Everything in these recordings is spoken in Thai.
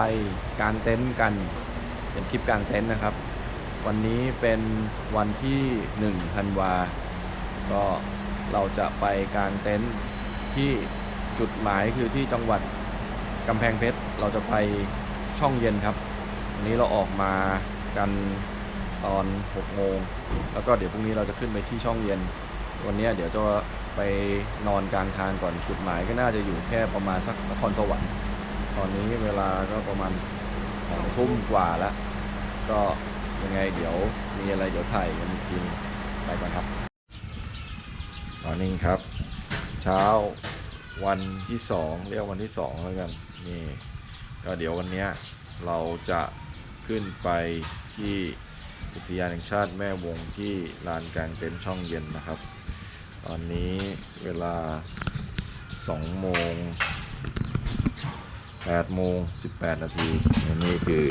ไปกางเต็นท์กันเป็นคลิปกางเต็นท์นะครับ วันนี้เป็นวันที่1ธันวา ก็เราจะไปกางเต็นท์ที่จุดหมายคือที่จังหวัดกำแพงเพชรเราจะไปช่องเย็นครับวันนี้เราออกมากันตอน6โมงแล้วก็เดี๋ยวพรุ่งนี้เราจะขึ้นไปที่ช่องเย็น วันนี้เดี๋ยวจะไปนอนกลางทางก่อนจุดหมายก็น่าจะอยู่แค่ประมาณสักนครสวรรค์ ตอนนี้เวลาก็ประมาณสองทุ่มกว่าแล้ว ก็ยังไงเดี๋ยวมีอะไรเดี๋ยวถ่ายกันทีไปก่อนครับ ตอนนี้ครับ เช้าวันที่สองเรียกวันที่สองแล้วกันนี่ก็เดี๋ยววันนี้เราจะขึ้นไปที่อุทยานแห่งชาติแม่วงที่ลานกลางเต็นท์ช่องเย็นนะครับ ตอนนี้เวลา2โมง 8โมง18 นาทีและนี่คือ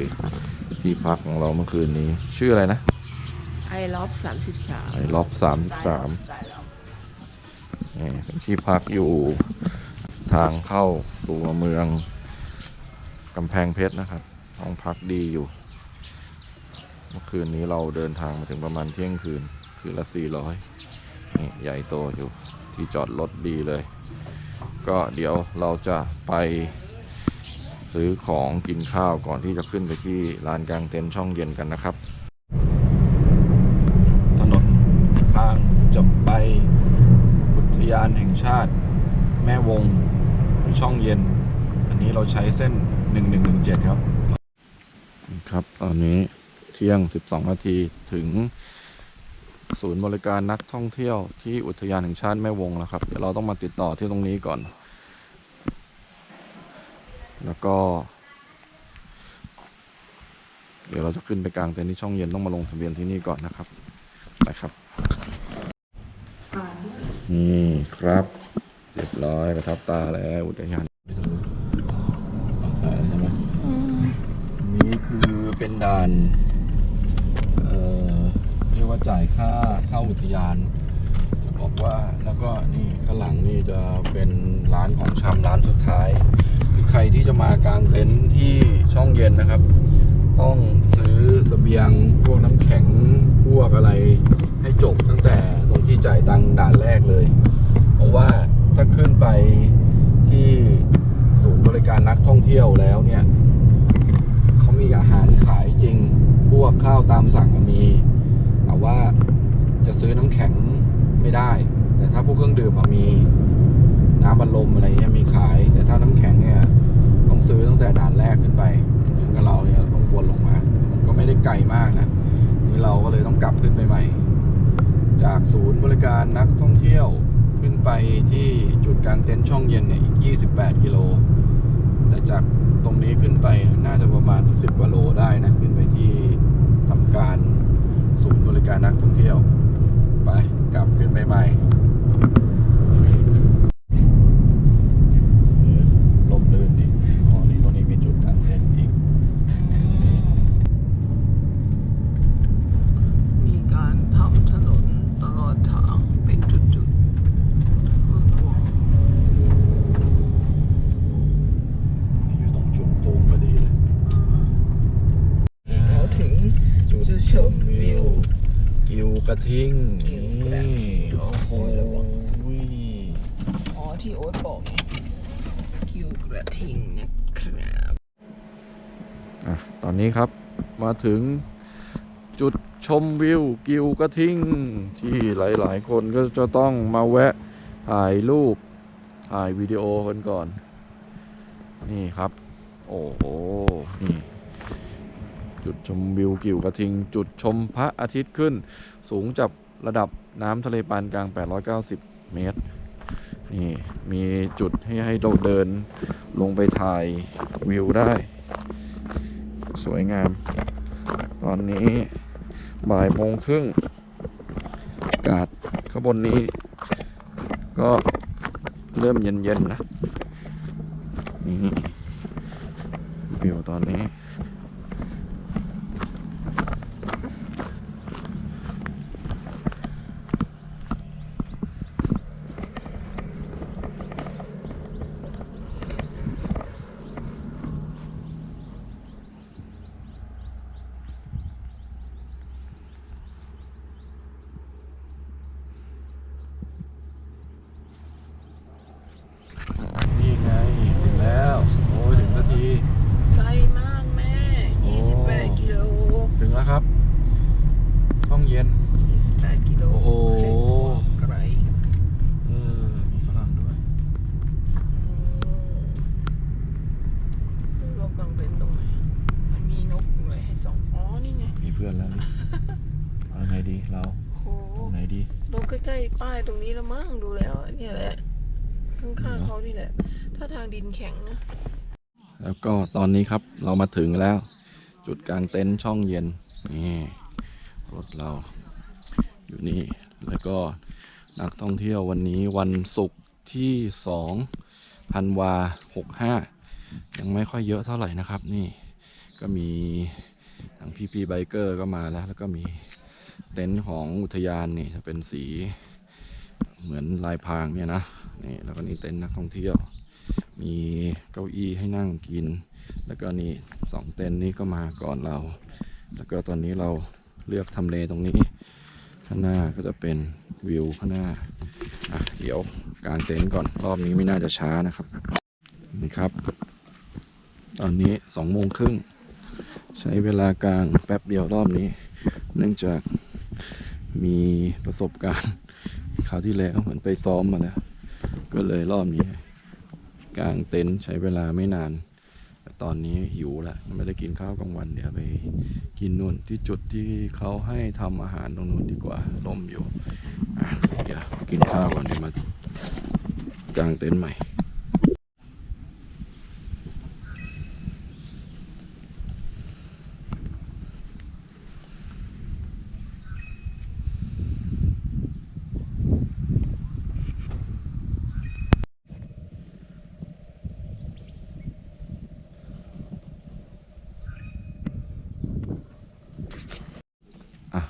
ที่พักของเราเมื่อคืนนี้ ชื่ออะไรนะไอล็อบสามสิบสามไอ้ล็อบ33นี่เป็นที่พักอยู่ทางเข้าตัวเมืองกำแพงเพชรนะครับ ห้องพักดีอยู่ เมื่อคืนนี้เราเดินทางมาถึงประมาณเที่ยงคืน คืนละ 400นี่ใหญ่โตอยู่ที่จอดรถดีเลย ก็เดี๋ยวเราจะไป ซื้อของกินข้าวก่อนที่จะขึ้นไปที่ลานกลางเต็นท์ช่องเย็นกันนะครับ ถนนทางจะไปอุทยานแห่งชาติ แม่วงหรือช่องเย็น อันนี้เราใช้เส้น 1117 ครับ ครับ ตอนนี้เที่ยง 12 นาทีถึงศูนย์บริการนักท่องเที่ยวที่อุทยานแห่งชาติแม่วงแล้วครับ เดี๋ยวเราต้องมาติดต่อที่ตรงนี้ก่อน แล้วก็ เดี๋ยวเราจะขึ้นไปกลางเต็นท์ที่ช่องเย็นต้องมาลงทะเบียนที่นี่ก่อนนะครับ ไปครับ นี่ครับ เรียบร้อยประทับตาแล้วอุทยานใช่ไหมนี่คือเป็นด่าน เอ่อ เรียกว่าจ่ายค่าเข้าอุทยานบอกว่าแล้วก็นี่ข้างหลังนี่จะเป็นร้านของชำร้านสุดท้าย รที่จะมากางเต็นท์ที่ช่องเย็นนะครับ ต้องซื้อเสบียงพวกน้ำแข็งพวกอะไรให้จบตั้งแต่ตรงที่จ่ายตังด่านแรกเลย เพราะว่าถ้าขึ้นไปที่ศูนย์บริการนักท่องเที่ยวแล้วเนี่ยเขามีอาหารขายจริง พวกข้าวตามสั่งมี แต่ว่าจะซื้อน้ำแข็งไม่ได้ แต่ถ้าพวกเครื่องดื่มมีน้ำบัลลมอะไรเงี้ยมีขาย แต่ถ้าน้ำแข็งเนี่ย ซื้อตั้งแต่ด่านแรกขึ้นไปเหมือนกับเราเนี่ยต้องวนลงมา มันก็ไม่ได้ไกลมากนะนี่เราก็เลยต้องกลับขึ้นไปใหม่ จากศูนย์บริการนักท่องเที่ยวขึ้นไปที่จุดกลางเต็นท์ช่องเย็นเนี่ยอีก 28 กิโล แต่จากตรงนี้ขึ้นไปน่าจะประมาณสิบกว่าโลได้นะ ขึ้นไปที่ทำการศูนย์บริการนักท่องเที่ยว ไปกลับขึ้นไปใหม่ลมลื่นดิอ๋อนี่ตรงนี้มีจุดกลางเต็นท์อีก มีการทำถนนตลอดทางเป็นจุดๆเพื่อความ อยู่ตรงจุดโค้งพอดีเลย เราถึง จุด จุดชมวิว กิวกระทิงกิวกระทิงนี่โอ้โหอ๋อที่โอ๊ตบอกไงคิวกระทิงนะครับอะตอนนี้ครับมาถึงจุดชมวิวกิวกระทิงที่หลาย ๆ คนก็จะต้องมาแวะถ่ายรูป ถ่ายวิดีโอกันก่อน นี่ครับ โอ้โหนี่จุดชมวิวกิวกระทิง จุดชมพระอาทิตย์ขึ้น สูงจากระดับน้ำทะเลปานกลาง 890 เมตร นี่มีจุดให้ให้เราเดินลงไปถ่ายวิวได้ สวยงาม ตอนนี้บ่ายโมงครึ่งอากาศข้างบนนี้ ก็เริ่มเย็นๆนะ นี่วิวตอนนี้ สองอ๋อ นี่ไง มีเพื่อนแล้วนี่ เอาไงดีเรา โห เอาไหนดี ลงใกล้ๆป้ายตรงนี้แล้วมั้งดูแล้วอะเนี่ยแหละ ข้างๆเขานี่แหละ ถ้าทางดิน แข็งนะ แล้วก็ตอนนี้ครับเรามาถึงแล้ว จุดกลางเต็นท์ช่องเย็น นี่รถเราอยู่นี่ แล้วก็นักท่องเที่ยววันนี้วันศุกร์ที่สองธันวาหกห้ายังไม่ค่อยเยอะเท่าไหร่นะครับ นี่ก็มีทางพี่พีไบเกอร์ก็มาแล้ว แล้วก็มีเต็นท์ของอุทยานนี่จะเป็นสีเหมือนลายพรางเนี่ยนะนี่แล้วก็นี่เต็นท์นักท่องเที่ยว มีเก้าอี้ให้นั่งกิน แล้วก็นี่สองเต็นท์นี้ก็มาก่อนเรา แล้วก็ตอนนี้เราเลือกทำเลตรงนี้ ข้างหน้าก็จะเป็นวิวข้างหน้าอะเดี๋ยวกางเต็นท์ก่อนรอบนี้ไม่น่าจะช้านะครับนี่ครับ ตอนนี้สองโมงครึ่งใช้เวลากลางแป๊บเดียวรอบนี้ เนื่องจากมีประสบการณ์คราวที่แล้วเหมือนไปซ้อมมาแล้ว ก็เลยรอบนี้ กางเต็นท์ใช้เวลาไม่นานแต่ตอนนี้หิวแล้วไม่ได้กินข้าวกลางวันเดี๋ยวไปกินนู่นที่จุดที่เขาให้ทำอาหารตรงนู้นดีกว่าลมอยู่เดี๋ยวกินข้าวก่อนเดี๋ยวมากางเต็นท์ใหม่ อะ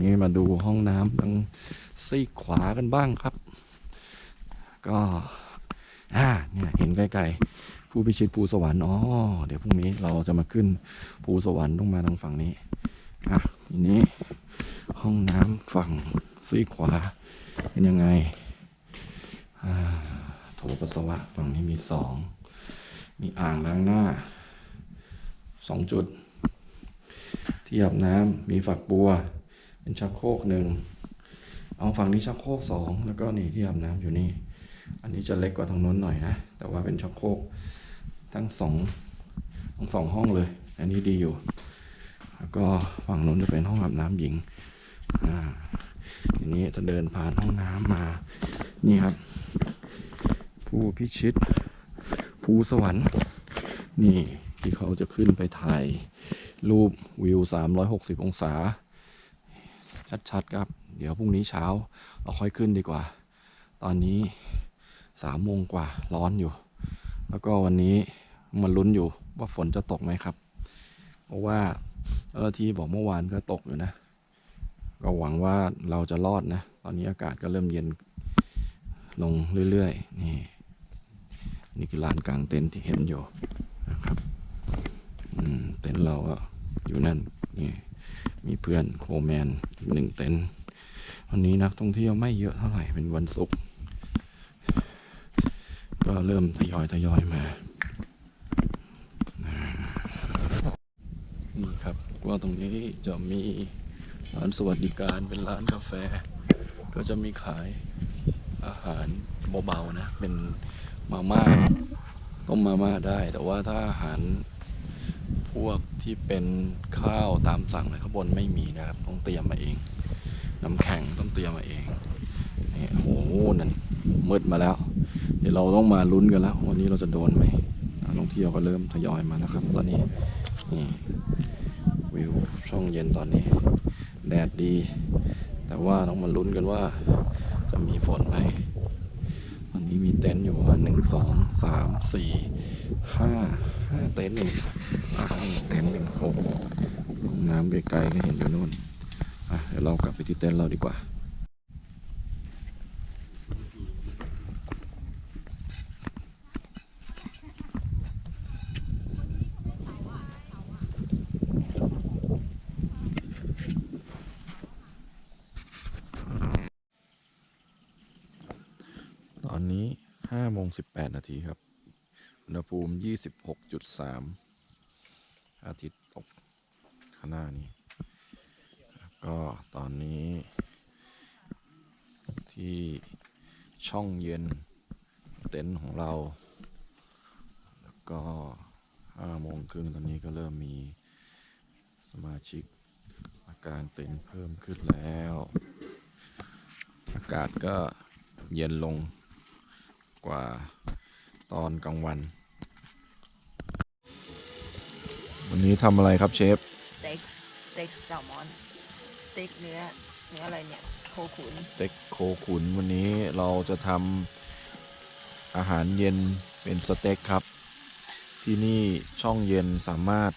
นี่มาดูห้องน้ำทางซีากันบ้างครับ ก็อ่าเนี่ยเห็นไกลๆผู้พิชิตภูสวรรค์อ๋อเดี๋ยวพรุ่งนี้เราจะมาขึ้นภูสวรรค์ต้องมาทางฝั่งนี้อะทีนี้ ห้องน้ำฝั่งซีขวา เป็นยังไงอ่าโถปัสสาวะฝั่งนี้มีสอง มีอ่างล้างหน้าสองจุด ที่อาบน้ำมีฝักบัว เป็นชักโครกหนึ่ง เอาฝั่งนี้ชักโครกสองแล้วก็นี่ที่อาบน้ำอยู่นี่ อันนี้จะเล็กกว่าทางโน้นหน่อยนะ แต่ว่าเป็นชักโครกทั้งสองทั้งสองห้องเลย อันนี้ดีอยู่ แล้วก็ฝั่งโน้นจะเป็นห้องอาบน้ำหญิง อ่าทีนี้จะเดินผ่านห้องน้ำมา นี่ครับ ผู้พิชิต ภูสวรรค์ นี่ที่เขาจะขึ้นไปถ่ายรูปวิว 360 องศา ชัดๆครับ เดี๋ยวพรุ่งนี้เช้าเราค่อยขึ้นดีกว่า ตอนนี้สามโมงกว่าร้อนอยู่ แล้วก็วันนี้มันลุ้นอยู่ว่าฝนจะตกไหมครับ เพราะว่าเจ้าหน้าที่บอกเมื่อวานก็ตกอยู่นะ ก็หวังว่าเราจะรอดนะ ตอนนี้อากาศก็เริ่มเย็นลงเรื่อยๆ นี่ นี่คือลานกลางเต็นท์ที่เห็นอยู่นะครับเต็นท์เราก็อยู่นั่นนี่มีเพื่อนโคแมนอีกหนึ่งเต็นท์ วันนี้นักท่องเที่ยวไม่เยอะเท่าไหร่เป็นวันศุกร์ก็เริ่มทยอยทยอยมานี่ครับว่าตรงนี้จะมีร้านสวัสดิการเป็นร้านกาแฟ ก็จะมีขายอาหารเบาๆนะ เป็นมาม่าต้มมาม่าได้ แต่ว่าถ้าอาหารพวกที่เป็นข้าวตามสั่งอะไรข้างบนไม่มีนะครับ ต้องเตรียมมาเอง น้ำแข็งต้องเตรียมมาเองนี่โอ้โหนั่นมืดมาแล้ว เดี๋ยวเราต้องมาลุ้นกันแล้ว วันนี้เราจะโดนไหมนักท่องเที่ยวก็เริ่มทยอยมาแล้วครับ ตอนนี้นี่วิวช่องเย็นตอนนี้ แดดดี แต่ว่าต้องมาลุ้นกันว่า จะมีฝนไหมตอนนี้มีเต็นท์อยู่หนึ่งสองสามสี่ห้าห้าเต็นท์เองห้องเต็นท์หนึ่งโอ้โหห้องน้ำไกลๆก็เห็นอยู่นู่น เดี๋ยวเรากลับไปที่เต็นท์เราดีกว่าตอนนี้ห้าโมงสิบแปดนาทีครับ อุณหภูมิยี่สิบหกจุดสามอาทิตย์ตกข้างหน้านี้ ก็ตอนนี้ ที่ช่องเย็นเต็นท์ของเรา แล้วก็ห้าโมงครึ่งตอนนี้ก็เริ่มมีสมาชิกอาการเต็นท์เพิ่มขึ้นแล้ว อากาศก็เย็นลงกว่าตอนกลางวัน วันนี้ทำอะไรครับเชฟ สเต็กสเต็กแซลมอน เต็กเนื้อเนื้ออะไรเนี่ยโคขุนสเต็กโคขุนวันนี้เราจะทำอาหารเย็นเป็นสเต็กครับ ที่นี่ช่องเย็นสามารถ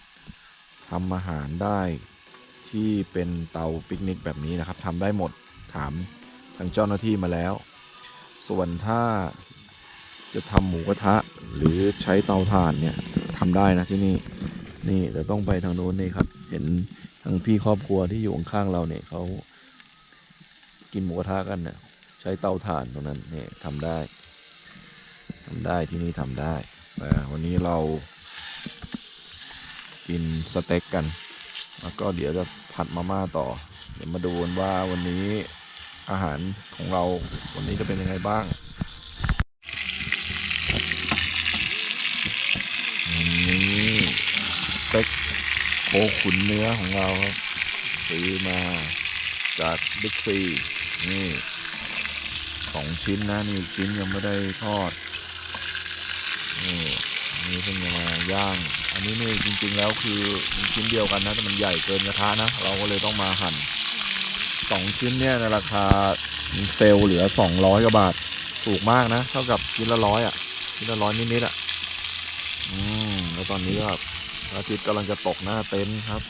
ทำอาหารได้ที่เป็นเตาปิกนิกแบบนี้นะครับทำได้หมดถามทางเจ้าหน้าที่มาแล้ว ส่วนถ้าจะทำหมูกระทะหรือใช้เตาถ่านเนี่ยทำได้นะที่นี่นี่เดี๋ยวต้องไปทางโน้นนี่ครับ เห็น ทางพี่ครอบครัวที่อยู่ข้างเราเนี่ยเขากินหมูกระทะกันเนี่ยใช้เตาถ่านตรงนั้นเนี่ยทำได้ทำได้ที่นี่ทำได้แต่วันนี้เรากินสเต็กกัน แล้วก็เดี๋ยวจะผัดมาม่าต่อ เดี๋ยวมาดูกันว่าวันนี้อาหารของเราวันนี้จะเป็นยังไงบ้างวันนี้สเต็ก โคขุนเนื้อของเราครับซื้อมาจากบิ๊กซีนี่สองชิ้นนะนี่ชิ้นยังไม่ได้ทอดนี่นี่เพิ่งจะมาย่าง อันนี้นี่จริง ๆ แล้วคือชิ้นเดียวกันนะแต่มันใหญ่เกินกระทะนะ เราก็เลยต้องมาหั่นสองชิ้นเนี่ยในราคาเซลเหลือสองร้อยกว่าบาทถูกมากนะ เท่ากับชิ้นละร้อยอะชิ้นละร้อยนิดๆอะ อืม แล้วตอนนี้ก็ อาทิตย์กำลังจะตกหน้าเต็นท์ครับ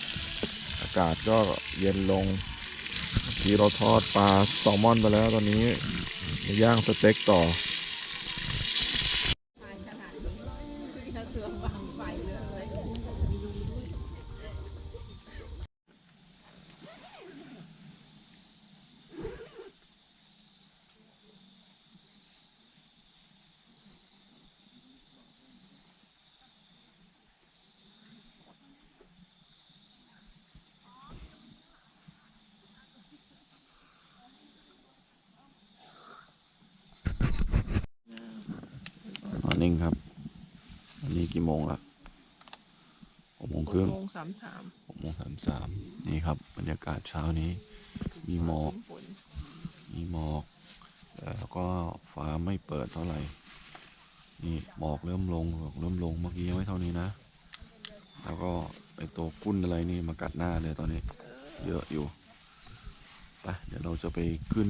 อากาศก็เย็นลง ที่เราทอดปลาแซลมอนไปแล้วตอนนี้ย่างสเต็กต่อ มอร์นิ่งครับ อันนี้ กี่โมงละหกโมงครึ่งโมงสามสามหกโมงสามสามนี่ครับ บรรยากาศเช้านี้ มีหมอกฝนมีหมอกแต่ก็ฟ้าไม่เปิดเท่าไหร่ นี่หมอกเริ่มลงหมอกเริ่มลง เมื่อกี้ยังไม่เท่านี้นะ แล้วก็ไอตัวกุ้นอะไรนี่มากัดหน้าเลยตอนนี้ เยอะอยู่ไปเดี๋ยวเราจะไปขึ้น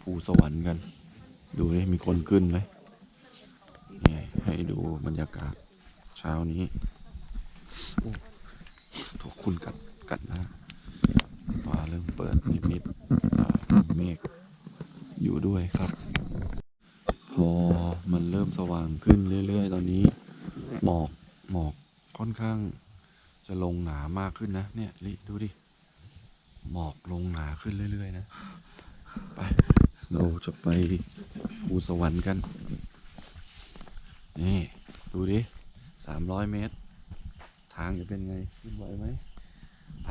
ภูสวรรค์กัน ดูนี่มีคนขึ้นไหมนี่ให้ดูบรรยากาศ เช้านี้โอ้ตัวคุณกัดกัดน้าฟ้าเริ่มเปิดนิดๆอ่าเมฆอยู่ด้วยครับ พอมันเริ่มสว่างขึ้นเรื่อย ๆ ตอนนี้ หมอกหมอกค่อนข้างจะลงหนามากขึ้นนะ เนี่ยลิดูดิ หมอกลงหนาขึ้นเรื่อย ๆ นะ ไป เราจะไปภูสวรรค์กัน นี่ ดูดิ สามร้อยเมตร ทางจะเป็นไงขึ้นไหวไหมไป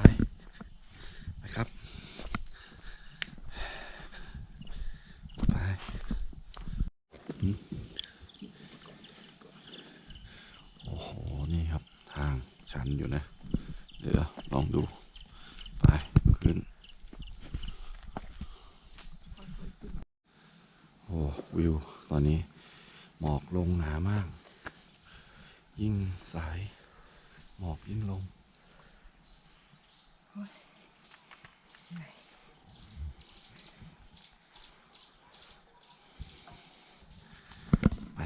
ไปครับ ไปอืมโอ้โห นี่ครับ ทางชันอยู่นะ เดี๋ยวลองดู ไป ขึ้น โอ้วิว ตอนนี้ หมอกลงหนามาก ยิ่งสาย หมอกยิ่งลง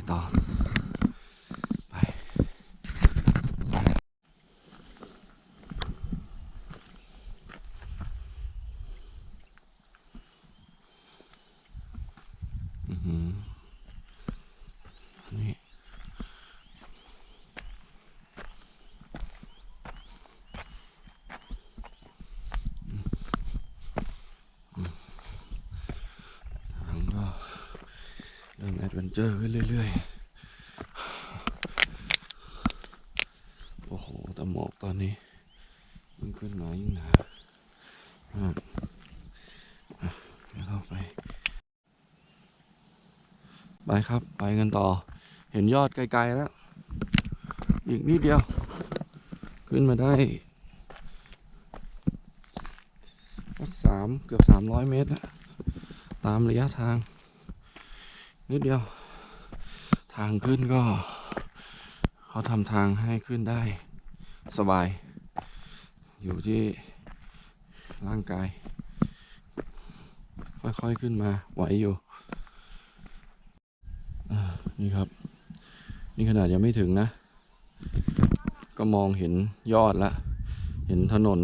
ไปต่อ ไป ไป อือหือนี่ ทางก็ เจอขึ้นเรื่อยๆ โอ้โหแต่หมอกตอนนี้ยิ่งขึ้นมายิ่งหนาอืมอะเดี๋ยวเราไป ไปครับ ไปกันต่อ เห็นยอดไกลๆแล้ว อีกนิดเดียว ขึ้นมาได้สามเกือบสามร้อยเมตรแล้วตามระยะทาง นิดเดียวางขึ้นก็ เขาทำทางให้ขึ้นได้สบาย อยู่ที่ร่างกาย ค่อยๆขึ้นมาไหวอยู่นี่ครับ นี่ขนาดยังไม่ถึงนะ ก็มองเห็นยอดละ เห็นถนน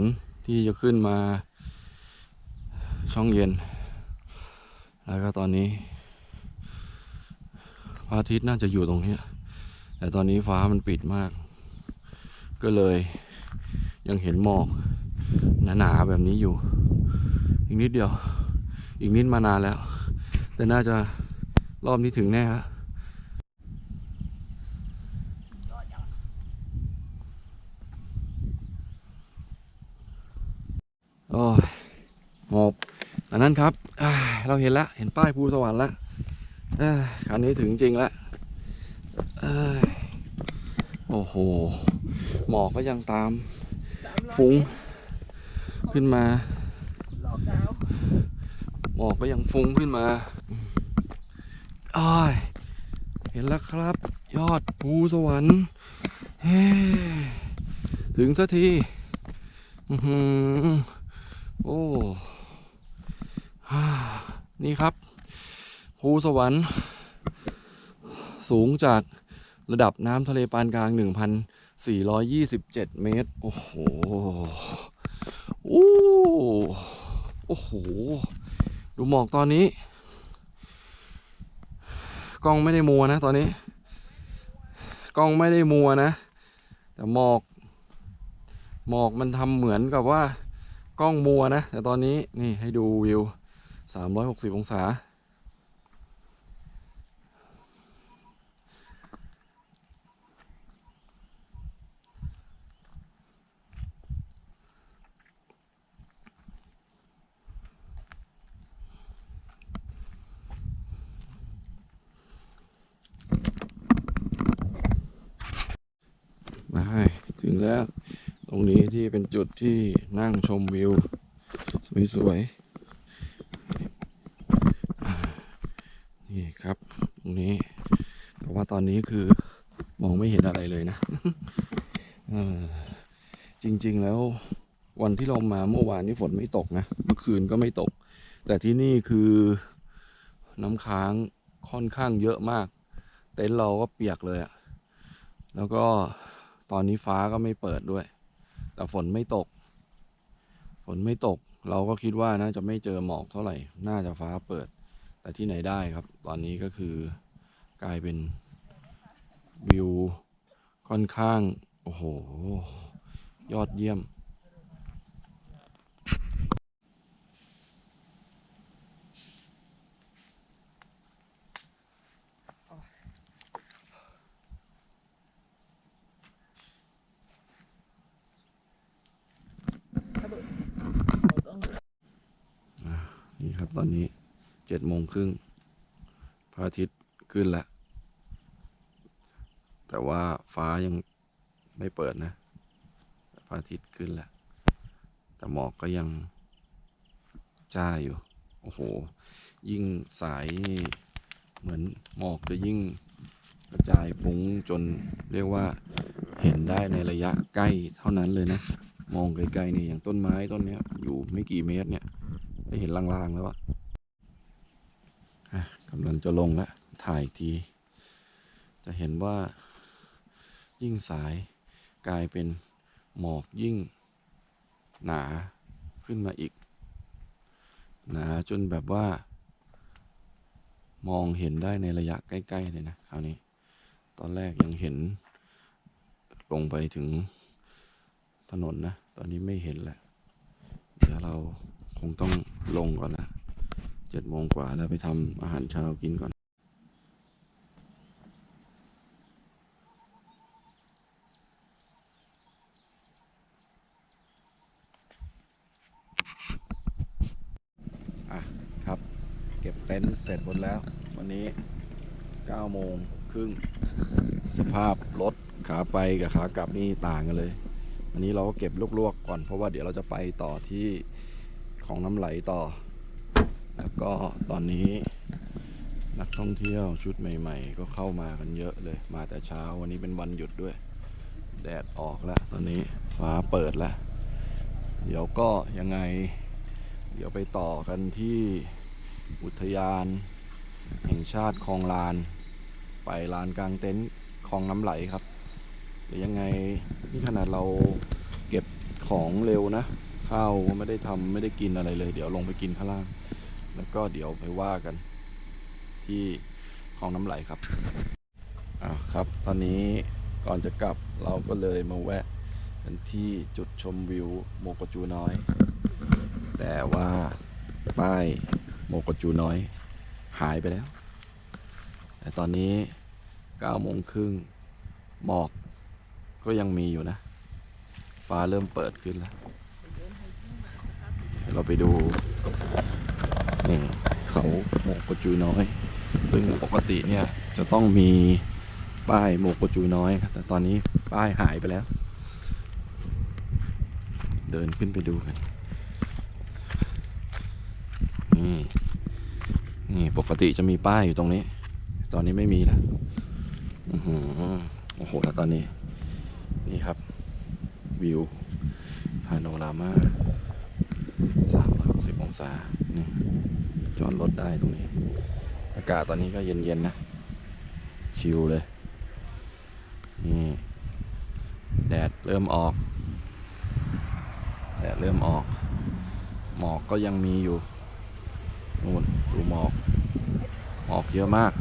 ที่จะขึ้นมาช่องเย็น แล้วก็ตอนนี้ พระอาทิตย์น่าจะอยู่ตรงนี้แต่ตอนนี้ฟ้ามันปิดมาก ก็เลยยังเห็นหมอกหนาๆแบบนี้อยู่ อีกนิดเดียว อีกนิดมานานแล้ว แต่น่าจะรอบนี้ถึงแน่ฮะโอ้ยหมอบอันนั้นครับ เราเห็นแล้ว เห็นป้ายภูสวรรค์แล้ว คราวนี้ถึงจริงแล้วโอ้โห หมอกก็ยังตามฟุ้งขึ้นมา หมอกก็ยังฟุ้งขึ้นมาอ้ายเห็นแล้วครับ ยอดภูสวรรค์ถึงสักทีโอ้นี่ครับ ภูสวรรค์ สูงจากระดับน้ำทะเลปานกลาง 1,427 เมตร โอ้โหโอ้โอ้โห ดูหมอกตอนนี้ กล้องไม่ได้มัวนะตอนนี้ กล้องไม่ได้มัวนะ แต่หมอก หมอกมันทำเหมือนกับว่ากล้องมัวนะ แต่ตอนนี้นี่ให้ดูวิว 360 องศามาถึงแล้ว ตรงนี้ที่เป็นจุ ดที่นั่งชมวิว สวยๆ นี่ครับตรงนี้ แต่ว่าตอนนี้คือมองไม่เห็นอะไรเลยนะจริงๆแล้ววันที่เรามาเมื่อวานนี้ฝนไม่ตกนะ เมื่อคืนก็ไม่ตก แต่ที่นี่คือน้ำค้างค่อนข้างเยอะมาก เต็นท์เราก็เปียกเลยอะแล้วก็ตอนนี้ฟ้าก็ไม่เปิดด้วย แต่ฝนไม่ตก ฝนไม่ตก เราก็คิดว่าน่าจะไม่เจอหมอกเท่าไหร่ น่าจะฟ้าเปิด แต่ที่ไหนได้ครับ ตอนนี้ก็คือกลายเป็นวิวค่อนข้าง โอ้โห ยอดเยี่ยม นี่ ครับ ตอนนี้เจ็ดโมงครึ่งพระอาทิตย์ขึ้นแล้วแต่ว่าฟ้ายังไม่เปิดนะพระอาทิตย์ขึ้นแล้วแต่หมอกก็ยังจ้าอยู่ โอ้โห ยิ่งสายเหมือนหมอกจะยิ่งกระจายฟุ้งจนเรียกว่าเห็นได้ในระยะใกล้เท่านั้นเลยนะ มองไกลๆนี่อย่างต้นไม้ต้นเนี้ยอยู่ไม่กี่เมตรเนี่ย เห็นลางๆแล้วอะอะกำลังจะลงแล้วถ่ายอีกที จะเห็นว่ายิ่งสายกลายเป็นหมอกยิ่งหนาขึ้นมาอีก หนาจนแบบว่า มองเห็นได้ในระยะใกล้ ๆ เลยนะคราวนี้ ตอนแรกยังเห็น ลงไปถึงถนนนะ ตอนนี้ไม่เห็นแล้วเดี๋ยวเรา คงต้องลงก่อนละเจ็ดโมงกว่าแล้วไปทำอาหารเช้ากินก่อน อะครับ เก็บเต็นท์เสร็จหมดแล้ว วันนี้9โมงครึ่งสภาพรถขาไปกับขากลับนี่ต่างกันเลย อันนี้เราก็เก็บลวกๆก่อนเพราะว่าเดี๋ยวเราจะไปต่อที่ ของน้ำไหลต่อ แล้วก็ตอนนี้นักท่องเที่ยวชุดใหม่ๆ ก็เข้ามากันเยอะเลย มาแต่เช้าวันนี้เป็นวันหยุดด้วย แดดออกแล้วตอนนี้ฟ้าเปิดแล้ว เดี๋ยวก็ยังไง เดี๋ยวไปต่อกันที่อุทยาน แห่งชาติคลองลาน ไปลานกลางเต็นท์คลองน้ำไหลครับเดี๋ยวยังไงนี่ขนาดเราเก็บของเร็วนะ ข้าวไม่ได้ทำไม่ได้กินอะไรเลย เดี๋ยวลงไปกินข้างล่าง แล้วก็เดี๋ยวไปว่ากัน ที่คลองน้ำไหลครับอ่าครับ ตอนนี้ก่อนจะกลับเราก็เลยมาแวะกันที่จุดชมวิวโมกจูน้อย แต่ว่าป้ายโมกจูน้อยหายไปแล้ว แต่ตอนนี้9โมงครึ่งหมอกก็ยังมีอยู่นะ ฟ้าเริ่มเปิดขึ้นแล้ว เราไปดูนี่เขาโมกจูน้อย ซึ่งปกติเนี่ยจะต้องมีป้ายโมกจูน้อย แต่ตอนนี้ป้ายหายไปแล้ว เดินขึ้นไปดูกันนี่นี่ปกติจะมีป้ายอยู่ตรงนี้ ตอนนี้ไม่มีแล้วโอ้โหแล้วตอนนี้ นี่ครับ วิวพาโนรามา สามร้อยหกสิบองศานี่จอดรถได้ตรงนี้ อากาศตอนนี้ก็เย็นๆนะ ชิลเลย นี่ แดดเริ่มออก แดดเริ่มออก หมอกก็ยังมีอยู่นู่นดูหมอก หมอกเยอะมาก